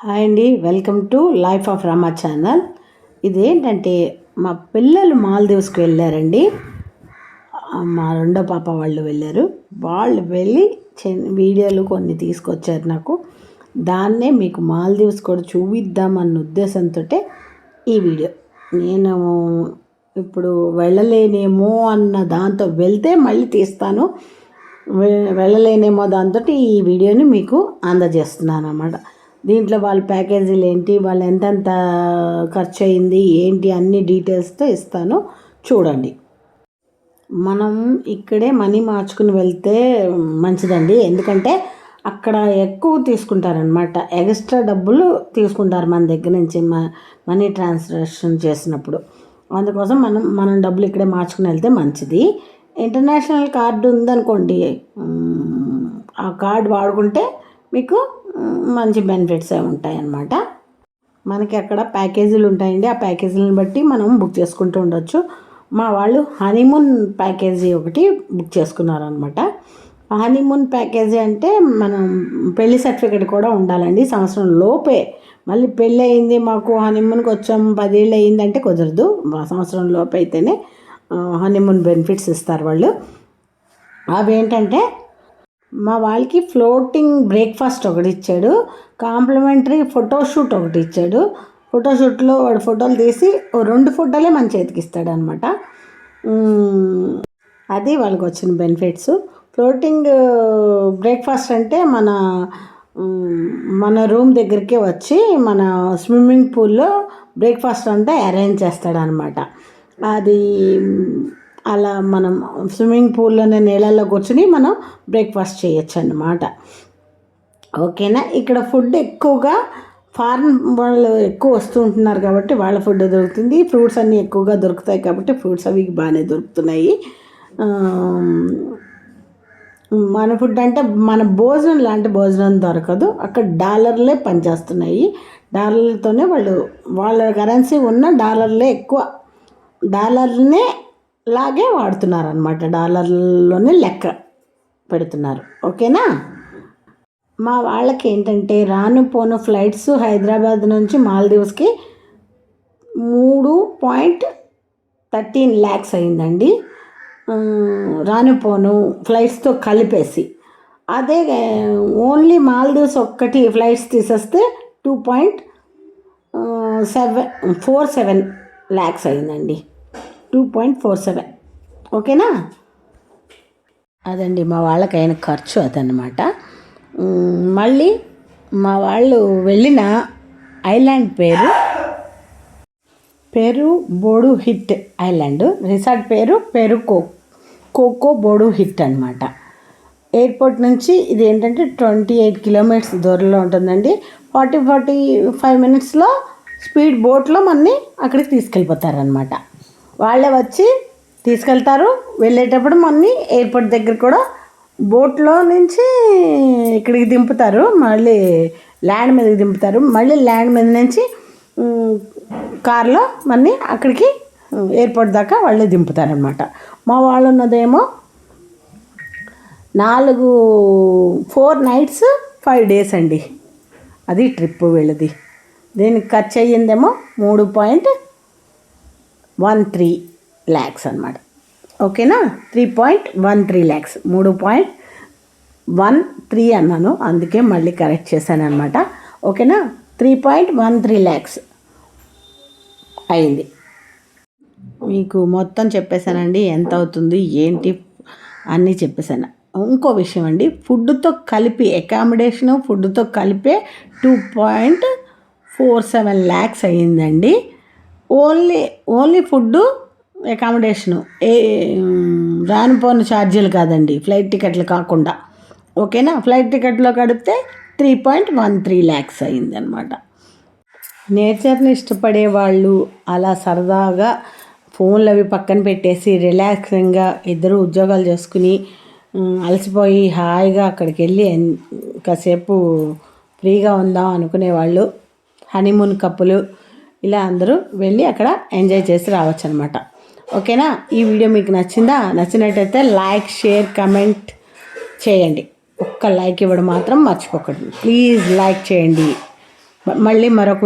Hi అండి welcome to life of Rama channel. ఇదేంటంటే మా పిల్లలు మాల్దీవ్స్కి వెళ్ళారండి. మా రెండో పాప వాళ్ళు వెళ్ళారు. వాళ్ళు వెళ్ళి వీడియోలు కొన్ని తీసుకొచ్చారు నాకు. దాన్నే మీకు మాల్దీవ్స్ కూడా చూపిద్దామన్న ఉద్దేశంతో ఈ వీడియో. నేను ఇప్పుడు వెళ్ళలేనేమో అన్న దాంతో వెళ్తే మళ్ళీ తీస్తాను. వెళ్ళలేనేమో దాంతో ఈ వీడియోని మీకు అందజేస్తున్నాను అన్నమాట దీంట్లో వాళ్ళ ప్యాకేజీలు ఏంటి వాళ్ళు ఎంతెంత ఖర్చు అయింది ఏంటి అన్ని డీటెయిల్స్తో ఇస్తాను. చూడండి. మనం ఇక్కడే మనీ మార్చుకుని వెళ్తే మంచిదండి. ఎందుకంటే అక్కడ ఎక్కువ తీసుకుంటారనమాట ఎక్స్ట్రా డబ్బులు తీసుకుంటారు మన దగ్గర నుంచి మ- మనీ ట్రాన్సాక్షన్ చేసినప్పుడు. అందుకోసం మనం మనం డబ్బులు ఇక్కడే మార్చుకుని వెళ్తే మంచిది. ఇంటర్నేషనల్ కార్డు ఉందనుకోండి ఆ కార్డు వాడుకుంటే మీకు మంచి బెనిఫిట్స్ ఉంటాయి అన్నమాట మనకి అక్కడ ప్యాకేజీలు ఉంటాయండి. ఆ ప్యాకేజీలను బట్టి మనం బుక్ చేసుకుంటూ ఉండొచ్చు. మా వాళ్ళు హనీమూన్ ప్యాకేజీ ఒకటి బుక్ చేసుకున్నారనమాట హనీమూన్ ప్యాకేజీ అంటే మనం పెళ్ళి సర్టిఫికేట్ కూడా ఉండాలండి. సంవత్సరం లోపే. మళ్ళీ పెళ్ళి అయింది మాకు హనీమూన్కి వచ్చాం పదేళ్ళు అయిందంటే కుదరదు. సంవత్సరం లోపు అయితేనే హనీమూన్ బెనిఫిట్స్ ఇస్తారు వాళ్ళు. అవి ఏంటంటే మా వాళ్ళకి ఫ్లోటింగ్ బ్రేక్ఫాస్ట్ ఒకటి ఇచ్చాడు కాంప్లిమెంటరీ ఫోటోషూట్ ఒకటి ఇచ్చాడు. ఫోటోషూట్లో వాడు ఫోటోలు తీసి ఓ రెండు ఫోటోలే మన చేతికి ఇస్తాడు అనమాట అది వాళ్ళకి వచ్చిన బెనిఫిట్స్. ఫ్లోటింగ్ బ్రేక్ఫాస్ట్ అంటే మన మన రూమ్ దగ్గరికే వచ్చి మన స్విమ్మింగ్ పూల్లో బ్రేక్ఫాస్ట్ అంతా అరేంజ్ చేస్తాడనమాట. అది అలా మనం స్విమ్మింగ్ పూల్లోనే నీళ్ళల్లో కూర్చుని మనం బ్రేక్ఫాస్ట్ చేయొచ్చు అన్నమాట ఓకేనా? ఇక్కడ ఫుడ్ ఎక్కువగా ఫారెన్ వాళ్ళు ఎక్కువ వస్తూ ఉంటున్నారు కాబట్టి వాళ్ళ ఫుడ్ దొరుకుతుంది. ఫ్రూట్స్ అన్నీ ఎక్కువగా దొరుకుతాయి కాబట్టి ఫ్రూట్స్ అవి బాగానే దొరుకుతున్నాయి. మన ఫుడ్ అంటే మన భోజనం లాంటి భోజనం దొరకదు. అక్కడ డాలర్లే పనిచేస్తున్నాయి. డాలర్లతోనే వాళ్ళు వాళ్ళ కరెన్సీ ఉన్న డాలర్లే ఎక్కువ. డాలర్నే లాగే వాడుతున్నారు అనమాట డాలర్లోనే లెక్క పెడుతున్నారు. ఓకేనా? మా వాళ్ళకి ఏంటంటే రాను పోను ఫ్లైట్స్ హైదరాబాద్ నుంచి మాల్దీవ్స్కి మూడు పాయింట్ థర్టీన్ ల్యాక్స్ అయిందండి. రాను పోను ఫ్లైట్స్తో కలిపేసి. అదే ఓన్లీ మాల్దీవ్స్ ఒక్కటి ఫ్లైట్స్ తీసేస్తే two point seven four seven lakhs అయిందండి. Two point four seven. ఓకేనా? అదండి మా వాళ్ళకి అయిన ఖర్చు అదనమాట మళ్ళీ మా వాళ్ళు వెళ్ళిన ఐలాండ్ పేరు పేరు బోడు హిట్ ఐలాండ్. రిసార్ట్ పేరు పేరు కో కోకో బోడు హిట్ అనమాట ఎయిర్పోర్ట్ నుంచి ఇది ఏంటంటే ట్వంటీ ఎయిట్ కిలోమీటర్స్ దూరంలో ఉంటుందండి. ఫార్టీ ఫార్టీ ఫైవ్ మినిట్స్లో స్పీడ్ బోట్లో మనని అక్కడికి తీసుకెళ్ళిపోతారనమాట వాళ్ళే వచ్చి తీసుకెళ్తారు. వెళ్ళేటప్పుడు మనని ఎయిర్పోర్ట్ దగ్గర కూడా బోట్లో నుంచి ఇక్కడికి దింపుతారు. మళ్ళీ ల్యాండ్ మీదకి దింపుతారు. మళ్ళీ ల్యాండ్ మీద నుంచి కార్లో మన్ని అక్కడికి ఎయిర్పోర్ట్ దాకా వాళ్ళే దింపుతారనమాట మా వాళ్ళు ఉన్నదేమో నాలుగు ఫోర్ నైట్స్ ఫైవ్ డేస్ అండి. అది ట్రిప్ వెళ్ళది. దీనికి ఖర్చు అయ్యిందేమో మూడు పాయింట్ వన్ త్రీ ల్యాక్స్ అనమాట ఓకేనా? Three point one three lakhs. మూడు పాయింట్ వన్ త్రీ అన్నాను. అందుకే మళ్ళీ కరెక్ట్ చేశాను అనమాట ఓకేనా? Three point one three lakhs అయింది. మీకు మొత్తం చెప్పేశానండి. ఎంత అవుతుంది ఏంటి అన్నీ చెప్పేశాను. ఇంకో విషయం అండి. ఫుడ్తో కలిపి అకామిడేషను ఫుడ్తో కలిపే two point four seven lakhs అయ్యిందండి. ఓన్లీ ఓన్లీ ఫుడ్డు అకామిడేషను ఏ రాను పోను ఛార్జీలు కాదండి ఫ్లైట్ టికెట్లు కాకుండా. ఓకేనా? ఫ్లైట్ టికెట్లో కడిపితే three point one three lakhs అయిందనమాట. నేచర్ని ఇష్టపడే వాళ్ళు అలా సరదాగా ఫోన్లు అవి పక్కన పెట్టేసి రిలాక్సింగ్గా ఇద్దరు ఉద్యోగాలు చేసుకుని అలసిపోయి హాయిగా అక్కడికి వెళ్ళి కాసేపు ఫ్రీగా ఉందాం అనుకునేవాళ్ళు. హనీమూన్ కప్పులు ఇలా అందరూ వెళ్ళి అక్కడ ఎంజాయ్ చేసి రావచ్చు అనమాట ఓకేనా? ఈ వీడియో మీకు నచ్చిందా? నచ్చినట్టయితే లైక్ షేర్ కమెంట్ చేయండి. ఒక్క లైక్ ఇవ్వడం మాత్రం మర్చిపోకండి ప్లీజ్ లైక్ చేయండి. మళ్ళీ మరొక